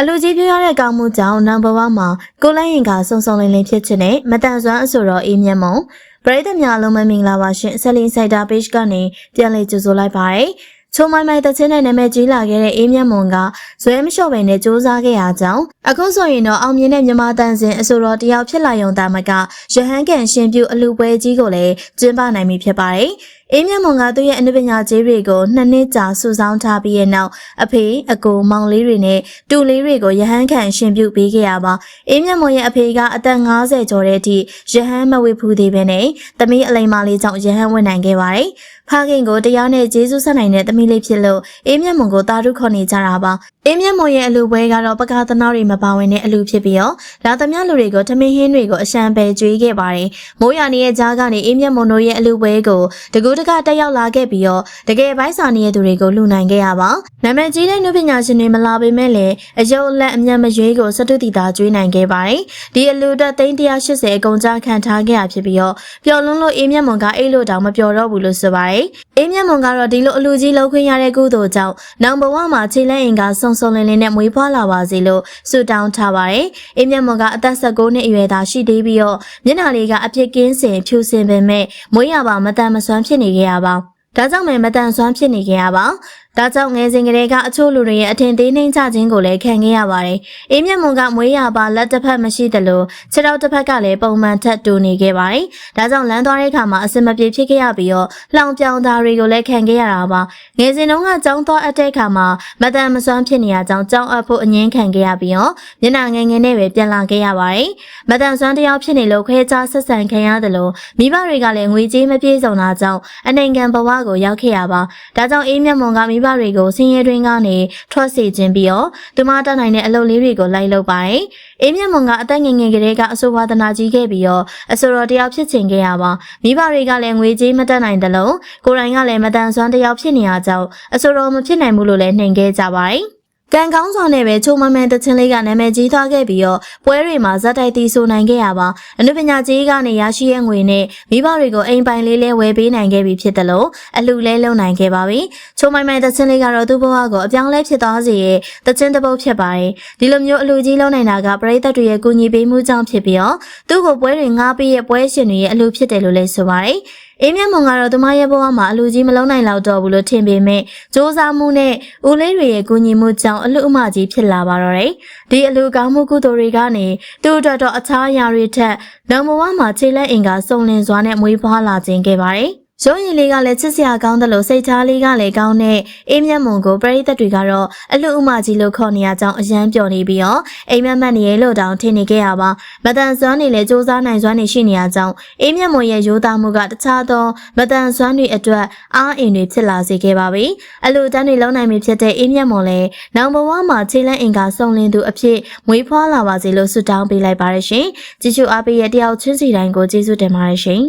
အလူကြီးပြောရတဲ့ကောင်းမှုကြောင့်နံပါတ်1မှာကိုလိုင်းရင်ကစုံစုံလင်းလင်းဖြစ်ချင်တဲ့မတန်ဆွမ်းအဆိုတော်အေးမြတ်မုံပရိသတ်များလုံးမမင်္ဂလာပါရှင်ဆက်လင်းဆိုင်တာ page ကနေပြန်လည်ကြိုဆိုလိုက်ပါတယ်ချုံမိုင်မိုင်တချင်းနဲ့နာမည်ကြီးလာခဲ့တဲ့အေးမြတ်မွန်ကဇွဲမလျှော့ပဲနဲ့စူးစမ်းခဲ့ရကြောင်းအခုဆိုရင်တော့အောင်မြင်တဲ့မြမတန်စင်အဆိုတော်တယောက်ဖြစ်လာရုံတာမကရဟန်းကန်ရှင်ပြုအလူပွဲကြီးကိုလည်းကျင်းပနိုင်ပြီဖြစ်ပါတယ်အေးမြတ်မွန်ကသူ့ရဲ့အနုပညာကြီးတွေကိုနှစ်နှစ်ကြာစုဆောင်းထားပြီးရဲ့နောက်အဖေအကိုမောင်လေးတွေနဲ့တူလေးတွေကိုရဟန်းခံရှင်ပြုပေးခဲ့ရပါအေးမြတ်မွန်ရဲ့အဖေကအသက်50ကျော်တဲ့အထိရဟန်းမဝေဖူးသေးပဲနဲ့သမီးအလိမ္မာလေးကြောင့်ရဟန်းဝင်နိုင်ခဲ့ပါတယ်ဖခင်ကိုတရားနဲ့ဂျေဇုဆက်နိုင်တဲ့သမီးလေးဖြစ်လို့အေးမြတ်မွန်ကိုတာရုခေါ်နေကြတာပါအေးမြတ်မွန်ရဲ့အလူပွဲကတော့ပကာသနာတွေမပါဝင်တဲ့အလူဖြစ်ပြီးတော့လာသမျှလူတွေကိုထမင်းဟင်းတွေကိုအရှံပဲကျွေးခဲ့ပါတယ်မိုးရွာနေတဲ့ကြားကနေအေးမြတ်မွန်တို့ရဲ့အလူပွဲကိုတကူတကတက်ရောက်လာခဲ့ပြီးတော့တကယ်ပိုင်းစာနေတဲ့သူတွေကိုလူနိုင်ခဲ့ရပါနာမည်ကြီးတဲ့နုပညာရှင်တွေမလာပေမဲ့လည်းအယုတ်လက်အမျက်မရွေးကိုစတုတီတာကျွေးနိုင်ခဲ့ပါတယ်ဒီအလူတက်သိန်း180အကုန်ကြားခံထားခဲ့ရဖြစ်ပြီးတော့ပျော်လွန်းလို့အေးမြတ်မွန်ကအိတ်လို့တောင်မပျော်တော့ဘူးလို့ဆိုပါတယ် အေးမြတ်မွန်ကတော့ဒီလိုအလူကြီးလောက်ခွင့်ရတဲ့ကုသိုလ်ကြောင့်နောင်ဘဝမှာခြေလက်အင်ကစုံစုံလင်းလင်းနဲ့မွေးဖွားလာပါစေလို့ဆုတောင်းထားပါတယ်အေးမြတ်မွန်ကအသက်16နှစ်အရွယ်သာရှိသေးပြီးတော့မျက်နှာလေးကအပြစ်ကင်းစင်ဖြူစင်ပေမဲ့မွေးရပါမတန်မဆွမ်းဖြစ်နေခဲ့ရပါဒါကြောင့်ပဲမတန်ဆွမ်းဖြစ်နေခဲ့ရပါ ဒါကြောင့်ငယ်စဉ်ကလေးကအချို့လူတွေရဲ့အထင်သေးနှိမ့်ချခြင်းကိုလည်းခံခဲ့ရပါတယ်။အေးမြတ်မွန်ကမွေးရပါလက်တစ်ဖက်မရှိသလိုခြေထောက်တစ်ဖက်ကလည်းပုံမှန်ထက်တူနေခဲ့ပါတယ်။ဒါကြောင့်လမ်းသွားတဲ့အခါမှာအစင်မပြေဖြစ်ခဲ့ရပြီးတော့လှောင်ပြောင်သားတွေကိုလည်းခံခဲ့ရတာပါ။ငယ်စဉ်တုန်းကကြောင်းသွားအပ်တဲ့အခါမှာမတန်မစွမ်းဖြစ်နေရကြောင်းကြောင်းအပ်ဖို့အငင်းခံခဲ့ရပြီးတော့မျက်နှာငယ်ငယ်နဲ့ပဲပြန်လာခဲ့ရပါတယ်။မတန်စွမ်းတယောက်ဖြစ်နေလို့ခွဲခြားဆက်ဆံခံရတယ်လို့မိဘတွေကလည်းငွေကြေးမပြေဆုံးတာကြောင့်အနိုင်ငံဘဝကိုရောက်ခဲ့ရပါ။ဒါကြောင့်အေးမြတ်မွန်ကမိဘတွေကိုဆင်းရဲတွင်းကနေထွက်စေခြင်းပြီးတော့သူမတတ်နိုင်တဲ့အလုပ်လေးတွေကိုလိုက်လုပ်ပါတယ်။အေးမြတ်မွန်ကအသက်ငယ်ငယ်ကလေးကအဆိုဝါဒနာကြီးခဲ့ပြီးတော့အဆိုတော်တယောက်ဖြစ်ချင်ခဲ့ရပါမိဘတွေကလည်းငွေကြေးမတတ်နိုင်တယ်လို့ကိုယ်တိုင်ကလည်းမတန်ဆွမ်းတယောက်ဖြစ်နေရကြောင်းအဆိုတော်မဖြစ်နိုင်ဘူးလို့လည်းနှိမ်ခဲ့ကြပါတယ်။ ကံကောင်းစွာနဲ့ပဲချုံမမန်တချင်းလေးကနာမည်ကြီးသွားခဲ့ပြီးတော့ပွဲတွေမှာဇက်တိုက်တီးဆိုနိုင်ခဲ့ရပါအနုပညာကြီးကနေရရှိရဲ့ငွေနဲ့မိဘတွေကိုအိမ်ပိုင်လေးလဲဝယ်ပေးနိုင်ခဲ့ပြီဖြစ်တယ်လို့အလူလဲလုံနိုင်ခဲ့ပါပြီချုံမိုင်မိုင်တချင်းလေးကတော့သူ့ဘဝကိုအပြောင်းလဲဖြစ်သွားစေရဲ့တချင်းတစ်ပုတ်ဖြစ်ပါတယ်ဒီလိုမျိုးအလူကြီးလုံနိုင်တာကပရိသတ်တွေရဲ့ကူညီပေးမှုကြောင့်ဖြစ်ပြီးတော့သူ့ကိုပွဲတွေငားပေးရဲ့ပွဲရှင်တွေရဲ့အလူဖြစ်တယ်လို့လည်းဆိုပါတယ် အေးမြတ်မွန်ကတော့သူမရဲ့ဘဝမှာအလူကြီးမလုံးနိုင်တော့တော့ဘူးလို့ထင်ပေမဲ့စ조사မှုနဲ့ဦးလေးတွေရဲ့ကူညီမှုကြောင့်အလူအမကြီးဖြစ်လာပါတော့တယ်။ဒီအလူကောင်းမှုကုသိုလ်တွေကနေသူ့အတွက်တော့အခြားအရာတွေထက်နောက်ဘဝမှာခြေလက်အင်ကစုံလင်စွာနဲ့မွေးဖွားလာခြင်းခဲ့ပါတယ်။ ရုံးရည်လေးကလည်းချစ်စရာကောင်းတယ်လို့စိတ်ချလေးကလည်းကောင်းတဲ့အေးမြတ်မွန်ကိုပရိသတ်တွေကတော့အလူအမကြီးလို့ခေါ်နေရကြောင်းအယမ်းပျော်နေပြီးတော့အိမ်မက်မက်နေရလို့တောင်ထင်နေခဲ့ရပါမတန်စွမ်းနေလေစူးစမ်းနိုင်စွမ်းနေရှိနေရကြောင်းအေးမြတ်မွန်ရဲ့ရိုးသားမှုကတခြားသောမတန်စွမ်းတွေအတွက်အားအင်တွေဖြစ်လာစေခဲ့ပါပြီအလူတန်းတွေလုံးနိုင်ပြီဖြစ်တဲ့အေးမြတ်မွန်လည်းနောင်ဘဝမှာခြေလန်းအင်ကစုံလင်သူအဖြစ်မွေးဖွားလာပါစေလို့ဆုတောင်းပေးလိုက်ပါရရှင်ကြည့်ရှုအားပေးရဲ့တယောက်ချင်းစီတိုင်းကိုကျေးဇူးတင်ပါတယ်ရှင်